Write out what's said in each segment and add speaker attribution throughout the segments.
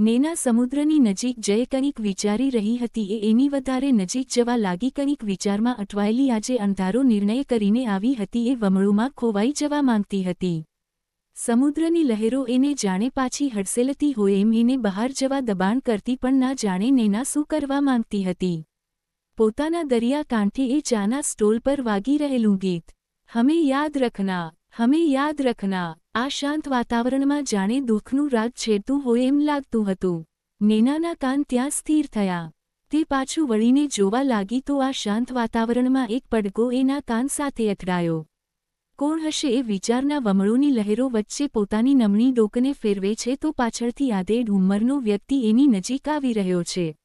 Speaker 1: નેના સમુદ્રની નજીક જય કંઈક વિચારી રહી હતી. એ એની વધારે નજીક જવા લાગી. કંઈક વિચારમાં અટવાયેલી આજે અંધારો નિર્ણય કરીને આવી હતી. એ વમળુમાં ખોવાઈ જવા માંગતી હતી. સમુદ્રની લહેરો એને જાણે પાછી હડસેલતી હોય એમ એને બહાર જવા દબાણ કરતી પણ ના જાણે નેના શું કરવા માંગતી હતી. પોતાના દરિયાકાંઠે એ ચાના સ્ટોલ પર વાગી રહેલું ગીત. હમે યાદ રખના હમે યાદ રખના, આ શાંત વાતાવરણમાં જાણે દુઃખનું રાગ છેડતું હોય એમ લાગતું હતું. નેનાના કાન ત્યાં સ્થિર થયા. તે પાછું વળીને જોવા લાગી તો આ શાંત વાતાવરણમાં એક પડઘો એના કાન સાથે અથડાયો. કોણ હશે એ વિચારના વમળોની લહેરો વચ્ચે પોતાની નમણી ડોકને ફેરવે છે તો પાછળથી આધેડ ઉંમરનો વ્યક્તિ એની નજીક આવી રહ્યો છે.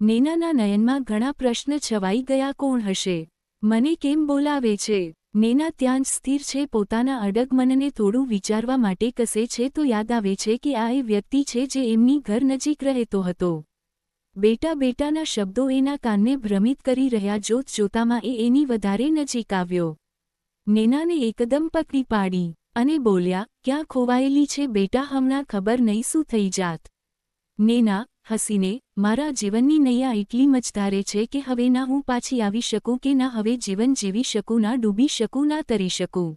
Speaker 1: નેનાના નયનમાં ઘણા પ્રશ્ન છવાઈ ગયા કોણ હશે? મને કેમ બોલાવે છે? નેના ત્યાં જ સ્થિર છે, પોતાના અડગ મનને થોડું વિચારવા માટે કસે છે, તો યાદ આવે છે કે આ એ વ્યક્તિ છે જે એમની ઘર નજીક રહેતો હતો. બેટા બેટાના શબ્દો એના કાનને ભ્રમિત કરી રહ્યા જોત જોતામાં એ એની વધારે નજીક આવ્યો. નેનાને એકદમ પકડી પાડી અને બોલ્યા, ક્યાં ખોવાયેલી છે બેટા, હમણાં ખબર નહીં શું થઈ જાત. નેના હસીને, મારા જીવનની નૈયા એટલી મજધારે છે કે હવે ના હું પાછી આવી શકું કે ના હવે જીવન જીવી શકું, ના ડૂબી શકું, ના તરી શકું.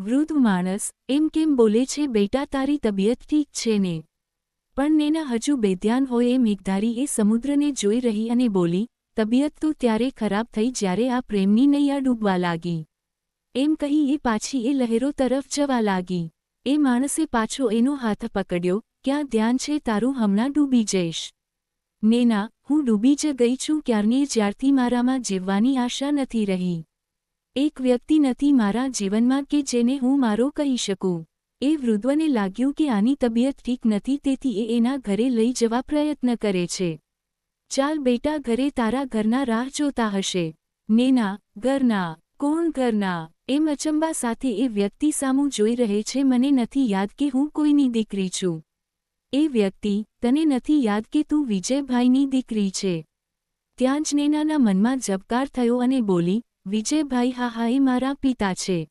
Speaker 1: વૃદ્ધ માણસ, એમ કેમ બોલે છે, બેટા, તારી તબિયત ઠીક છે ને? પણ નેના હજુ બેધ્યાન હોય એમ એકધારી એ સમુદ્રને જોઈ રહી અને બોલી, તબિયત તો ત્યારે ખરાબ થઈ જ્યારે આ પ્રેમની નૈયા ડૂબવા લાગી. એમ કહી એ પાછી એ લહેરો તરફ જવા લાગી. એ માણસે પાછો એનો હાથ પકડ્યો ક્યાં ધ્યાન છે તારું હમણાં ડૂબી જઈશ. નેના, હું ડૂબી જ ગઈ છું ક્યારની જ્યારથી મારામાં જીવવાની આશા નથી રહી. એક વ્યક્તિ નથી મારા જીવનમાં કે જેને હું મારો કહી શકું. એ વૃદ્ધને લાગ્યું કે આની તબિયત ઠીક નથી તેથી એ એના ઘરે લઈ જવા પ્રયત્ન કરે છે. ચાલ બેટા ઘરે તારા ઘરના રાહ જોતા હશે. નેના, ઘરના, કોણ ઘરના? એમ અચંબા સાથે એ વ્યક્તિ સામું જોઈ રહે છે, મને નથી યાદ કે હું કોઈની દીકરી છું. એ વ્યક્તિ, તને નથી યાદ કે તું વિજયભાઈની દીકરી છે? ત્યાં જ નેનાના મનમાં જબકાર થયો અને બોલી, વિજયભાઈ, હા હા, એ મારા પિતા છે.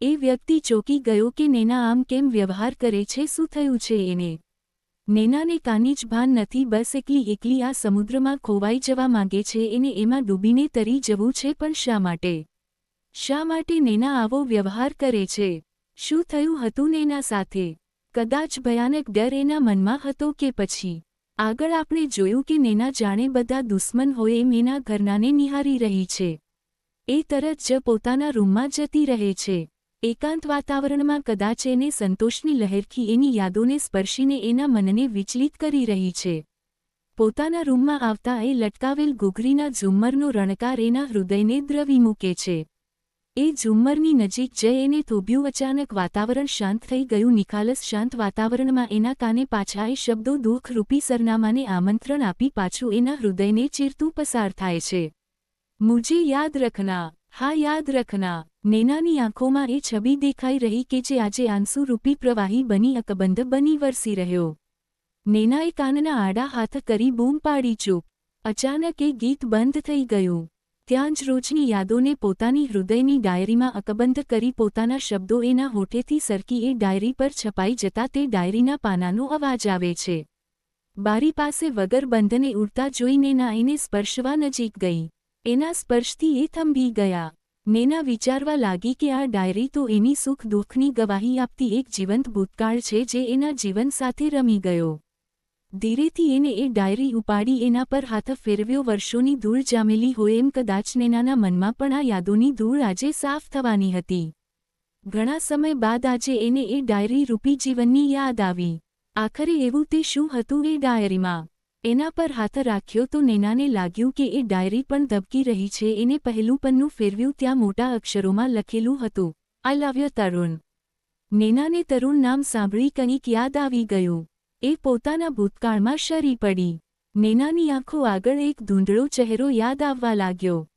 Speaker 1: એ વ્યક્તિ ચોકી ગયો કે નેના આમ કેમ વ્યવહાર કરે છે, શું થયું છે એને? નેનાને કાની જ ભાન નથી, બસ એકલી એકલી આ સમુદ્રમાં ખોવાઈ જવા માંગે છે, એને એમાં ડૂબીને તરી જવું છે, પણ શા માટે? શા માટે નેના આવો વ્યવહાર કરે છે? શું થયું હતું નેના સાથે? કદાચ ભયાનક ડર એના મનમાં હતો કે પછી, આગળ આપણે જોયું કે નેના જાણે બધા દુશ્મન હોય એમ એના ઘરનાને નિહારી રહી છે. એ તરત જ પોતાના રૂમમાં જતી રહે છે. એકાંત વાતાવરણમાં કદાચ એને સંતોષની લહેરખી એની યાદોને સ્પર્શીને એના મનને વિચલિત કરી રહી છે. પોતાના રૂમમાં આવતા એ લટકાવેલ ઘૂઘરીના ઝુમ્મરનો રણકાર એના હૃદયને દ્રવી મૂકે છે. એ ઝુમ્મરની નજીક જઈ એને થોભ્યું અચાનક વાતાવરણ શાંત થઈ ગયું. નિખાલસ શાંત વાતાવરણમાં એના કાને પાછા એ શબ્દો દુઃખરૂપી સરનામાને આમંત્રણ આપી પાછું એના હૃદયને ચીરતું પસાર થાય છે. મુજે યાદ રખના, હા યાદ રખના, નેનાની આંખોમાં એ છબી દેખાઈ રહી કે જે આજે આંસુરૂપી પ્રવાહી બની, અકબંધ બની વરસી રહ્યો. નેનાએ કાનના આડા હાથ કરી બૂમ પાડી ચૂપ. અચાનક એ ગીત બંધ થઈ ગયું. ત્યાં જ રોજની યાદોને પોતાની હૃદયની ડાયરીમાં અકબંધ કરી પોતાના શબ્દો એના હોઠેથી સરકી એ ડાયરી પર છપાઈ જતા તે ડાયરીના પાનાનો અવાજ આવે છે. બારી પાસે વગર બંધને ઉડતા જોઈને નેના એને સ્પર્શવા નજીક ગઈ. એના સ્પર્શથી એ થંભી ગયા. નેના વિચારવા લાગી કે આ ડાયરી તો એની સુખ દુઃખની ગવાહી આપતી એક જીવંત ભૂતકાળ છે જે એના જીવન સાથે રમી ગયો. ધીરેથી એને એ ડાયરી ઉપાડી એના પર હાથ ફેરવ્યો, વર્ષોની ધૂળ જામેલી હોય એમ કદાચ નેનાના મનમાં પણ આ યાદોની ધૂળ આજે સાફ થવાની હતી. ઘણા સમય બાદ આજે એને એ ડાયરી રૂપી જીવનની યાદ આવી. આખરે એવું તે શું હતું એ ડાયરીમાં? એના પર હાથ રાખ્યો તો નેનાને લાગ્યું કે એ ડાયરી પણ ધબકી રહી છે, એને પહેલું પન્નું ફેરવ્યું ત્યાં મોટા અક્ષરોમાં લખેલું હતું. આઈ લવ યુ, તરુણ. નેનાને તરુણ નામ સાંભળી કંઈક યાદ આવી ગયું. એ પોતાના ભૂતકાળમાં શરી પડી. નેનાની આંખો આગળ એક ધૂંધળો ચહેરો યાદ આવવા લાગ્યો.